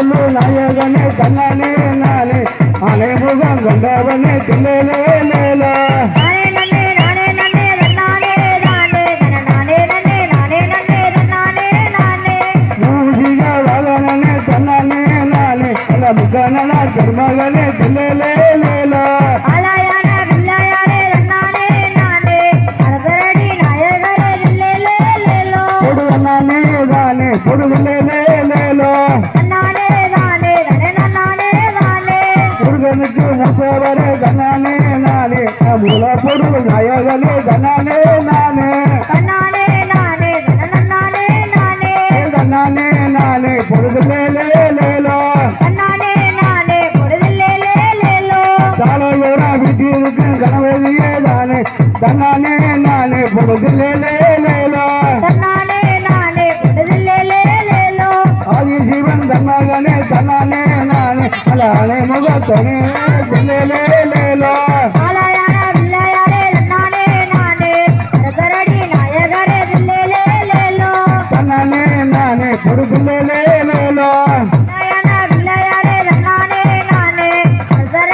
பொருள் நாயகனே தன்னானே நானே. ஆனை முகம் கொண்டவனே தில்லேலே லேலா நானே நன்னே நானே. நன்னே தன்னானே நானே. முசவரே தன்னானே நானே மூல பொருள் நாயகனே தன்னானே நானே. நானே நானே. நானே நானே நானே நானே சிவன் தன்னகனே தன்னானே நானே. அலானே முகத்தனே Hallelujah.